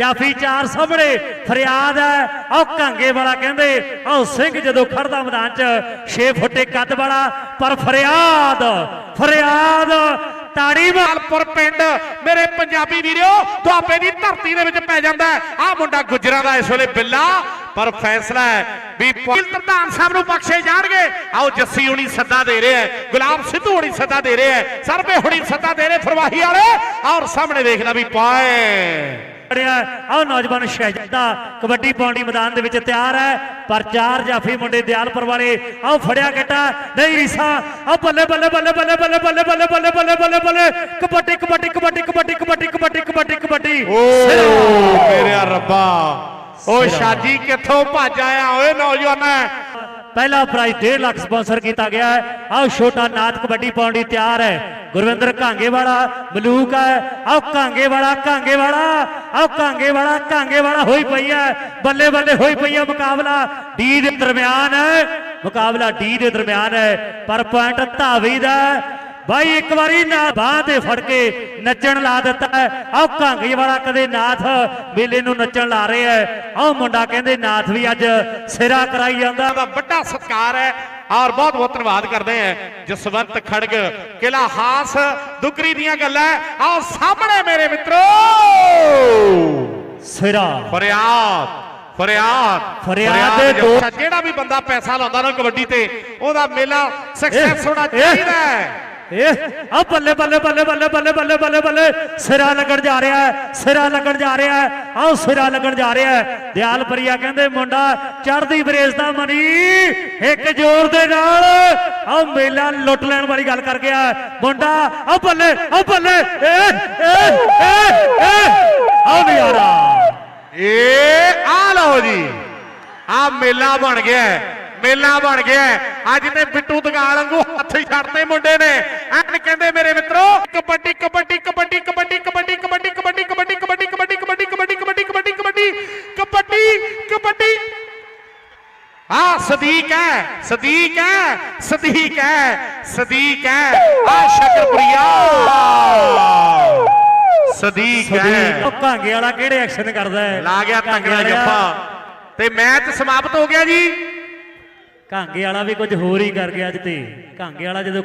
ਜਾਫੀ ਚਾਰ ਸਾਹਮਣੇ ਫਰਿਆਦ ਹੈ। ਉਹ ਕਾਂਗੇ ਵਾਲਾ ਕਹਿੰਦੇ ਉਹ ਸਿੰਘ ਜਦੋਂ ਖੜਦਾ ਮੈਦਾਨ 'ਚ 6 ਫੁੱਟੇ ਕੱਦ ਵਾਲਾ ਪਰ ਫਰਿਆਦ ਫਰਿਆਦ ਤਾੜੀ ਮਾਰ ਲਾਲਪੁਰ ਪਿੰਡ ਮੇਰੇ ਪੰਜਾਬੀ ਵੀਰੋ ਦੁਆਬੇ ਦੀ ਧਰਤੀ ਦੇ ਵਿੱਚ ਪੈ ਜਾਂਦਾ ਆ ਮੁੰਡਾ ਗੁਜਰਾਂ ਦਾ ਇਸ ਵੇਲੇ ਬਿੱਲਾ ਪਰ ਫੈਸਲਾ ਹੈ ਵੀ ਪ੍ਰਧਾਨ ਸਾਹਿਬ ਨੂੰ ਬਖਸ਼ੇ ਜਾਣਗੇ। ਆਓ ਜੱਸੀ ਹੁਣੀ ਸੱਦਾ ਦੇ ਰਿਹਾ ਹੈ ਗੁਲਾਬ ਸਿੱਧੂ ਹੁਣੀ ਸੱਦਾ ਦੇ ਰਿਹਾ ਹੈ ਸਰਬੇ ਹੁਣੀ ਸੱਦਾ ਦੇ ਰਹੇ ਫਰਵਾਹੀ ਵਾਲੇ। ਔਰ ਸਾਹਮਣੇ ਦੇਖਦਾ ਵੀ ਪਾਏ। ਫੜਿਆ ਆਹ ਨੌਜਵਾਨ ਸ਼ਹਿਜ਼ਾਦਾ ਕਬੱਡੀ ਪਾਉਂਦੀ ਮੈਦਾਨ ਦੇ ਵਿੱਚ ਤਿਆਰ ਹੈ ਪਰ ਚਾਰ ਜਾਫੀ ਮੁੰਡੇ ਦਿਆਲਪੁਰ ਵਾਲੇ ਆਹ ਫੜਿਆ ਗੱਟਾ ਨਹੀਂ ਰੀਸਾ ਆਹ ਬੱਲੇ ਬੱਲੇ ਬੱਲੇ ਬੱਲੇ ਬੱਲੇ ਬੱਲੇ ਬੱਲੇ ਬੱਲੇ ਬੱਲੇ ਬੱਲੇ ਬੱਲੇ ਕਬੱਡੀ ਕਬੱਡੀ ਕਬੱਡੀ ਕਬੱਡੀ ਕਬੱਡੀ ਕਬੱਡੀ ਕਬੱਡੀ ਕਬੱਡੀ ਓ ਮੇਰੇ ਰੱਬਾ ਓ ਸ਼ਾਜੀ ਕਿੱਥੋਂ ਭੱਜ ਆਇਆ ਓਏ ਨੌਜਵਾਨਾ ਪਹਿਲਾ ਪ੍ਰਾਈਜ਼ 1.5 ਲੱਖ ਸਪਾਂਸਰ ਕੀਤਾ ਗਿਆ ਹੈ। ਆਹ ਛੋਟਾ ਨਾਥ ਕਬੱਡੀ ਪਾਉਣ ਦੀ ਤਿਆਰ ਹੈ। ਗੁਰਵਿੰਦਰ ਕਾਂਗੇ ਵਾਲਾ ਮਲੂਕ ਹੈ। ਆਓ ਕਾਂਗੇ ਵਾਲਾ ਕਾਂਗੇ ਵਾਲਾ ਆਓ ਕਾਂਗੇ ਵਾਲਾ ਕਾਂਗੇ ਵਾਲਾ ਹੋਈ ਪਈ ਹੈ। ਬੱਲੇ ਬੱਲੇ ਹੋਈ ਪਈ ਹੈ ਮੁਕਾਬਲਾ। ਡੀ ਦੇ ਦਰਮਿਆਨ ਹੈ। ਮੁਕਾਬਲਾ ਡੀ ਦੇ ਦਰਮਿਆਨ ਹੈ। ਪਰ ਪੁਆਇੰਟ ਧਾਵੀ ਦਾ ਬਾਈ ਇੱਕ ਵਾਰੀ ਨਾ ਬਾਹ ਤੇ ਫੜ ਕੇ ਨੱਚਣ ਲਾ ਦਿੱਤਾ ਆਹ ਕਾਂਗੇ ਵਾਲਾ ਕਦੇ ਨਾਥ ਮੇਲੇ ਨੂੰ ਨੱਚਣ ਲਾ ਰਿਹਾ ਹੈ। ਆਹ ਮੁੰਡਾ ਕਹਿੰਦੇ ਨਾਥ ਵੀ ਅੱਜ ਸਿਰਾ ਕਰਾਈ ਜਾਂਦਾ। ਦਾ ਵੱਡਾ ਸਤਿਕਾਰ ਹੈ। ਔਰ ਬਹੁਤ ਬਹੁਤ ਧੰਨਵਾਦ ਕਰਦੇ ਹਾਂ ਜਸਵੰਤ ਖੜਗ ਕਿਲਾ ਹਾਸ ਦੁਗਰੀ ਦੀਆਂ ਗੱਲਾਂ ਆਓ ਸਾਹਮਣੇ ਮੇਰੇ ਮਿੱਤਰੋ। ਸਿਰਾ। ਫਰਿਆਦ ਫਰਿਆਦ ਫਰਿਆਦ ਦੇ ਦੋ-। ਜਿਹੜਾ ਵੀ ਬੰਦਾ ਪੈਸਾ ਲਾਉਂਦਾ ਨਾ ਕਬੱਡੀ ਤੇ ਉਹਦਾ ਮੇਲਾ ਸਕਸੈਸ ਹੋਣਾ ਚਾਹੀਦਾ ਹੈ। ਇਹ ਆ ਬੱਲੇ ਬੱਲੇ ਬੱਲੇ ਬੱਲੇ ਬੱਲੇ ਬੱਲੇ ਬੱਲੇ ਬੱਲੇ। ਸਿਰਾ ਲੱਗਣ ਜਾ ਰਿਹਾ ਹੈ, ਸਿਰਾ ਲੱਗਣ ਜਾ ਰਿਹਾ ਹੈ। ਆਹ ਸਿਰਾ ਲੱਗਣ ਜਾ ਰਿਹਾ ਹੈ। ਦਿਆਲਪਰੀਆ ਕਹਿੰਦੇ, ਮੁੰਡਾ ਚੜਦੀ ਬਰੇਸ ਦਾ ਮਨੀ, ਇੱਕ ਜ਼ੋਰ ਦੇ ਨਾਲ। ਆਹ ਮੇਲਾ ਲੁੱਟ ਲੈਣ ਵਾਲੀ ਗੱਲ ਕਰ ਗਿਆ ਮੁੰਡਾ ਆ ਬੱਲੇ ਆ ਬੱਲੇ। ਏ ਏ ਏ ਏ। ਆਹ ਨਜ਼ਾਰਾ ਏ ਆ ਲਓ ਜੀ। ਆ ਮੇਲਾ ਬਣ ਗਿਆ ਮੇਲਾ ਬਣ ਗਿਆ। ਅੱਜ ਤੇ ਬਿੱਟੂ ਦਗਾਲ ਵਾਂਗੂ ਹੱਥ ਹੀ ਛੱਡਦੇ ਮੁੰਡੇ ਨੇ ਐਨ ਕਹਿੰਦੇ ਮੇਰੇ ਮਿੱਤਰੋ ਕਬੱਡੀ ਕਬੱਡੀ ਕਬੱਡੀ ਕਬੱਡੀ ਕਬੱਡੀ ਕਬੱਡੀ ਕਬੱਡੀ ਕਬੱਡੀ ਕਬੱਡੀ ਕਬੱਡੀ ਕਬੱਡੀ ਕਬੱਡੀ ਕਬੱਡੀ ਕਬੱਡੀ ਕਬੱਡੀ ਕਬੱਡੀ ਕਬੱਡੀ ਆ ਸਦੀਕ ਹੈ ਸਦੀਕ ਹੈ ਸਦੀਕ ਹੈ ਸਦੀਕ ਹੈ ਆ ਸ਼ਕਰਪੁਰੀਆ ਸਦੀਕ ਹੈ ਭਾਂਗੇ ਵਾਲਾ ਕਿਹੜੇ ਐਕਸ਼ਨ ਕਰਦਾ ਹੈ ਲਾ ਗਿਆ ਤੰਗੜਾ। ਜੱਫਾ ਤੇ ਮੈਚ ਸਮਾਪਤ ਹੋ ਗਿਆ ਜੀ ਘਾਂਗੇ ਵਾਲਾ ਵੀ ਕੁਝ ਹੋਰ ਹੀ ਕਰ ਗਿਆ ਅੱਜ ਤੇ। ਘਾਂਗੇ ਵਾਲਾ ਜਦੋਂ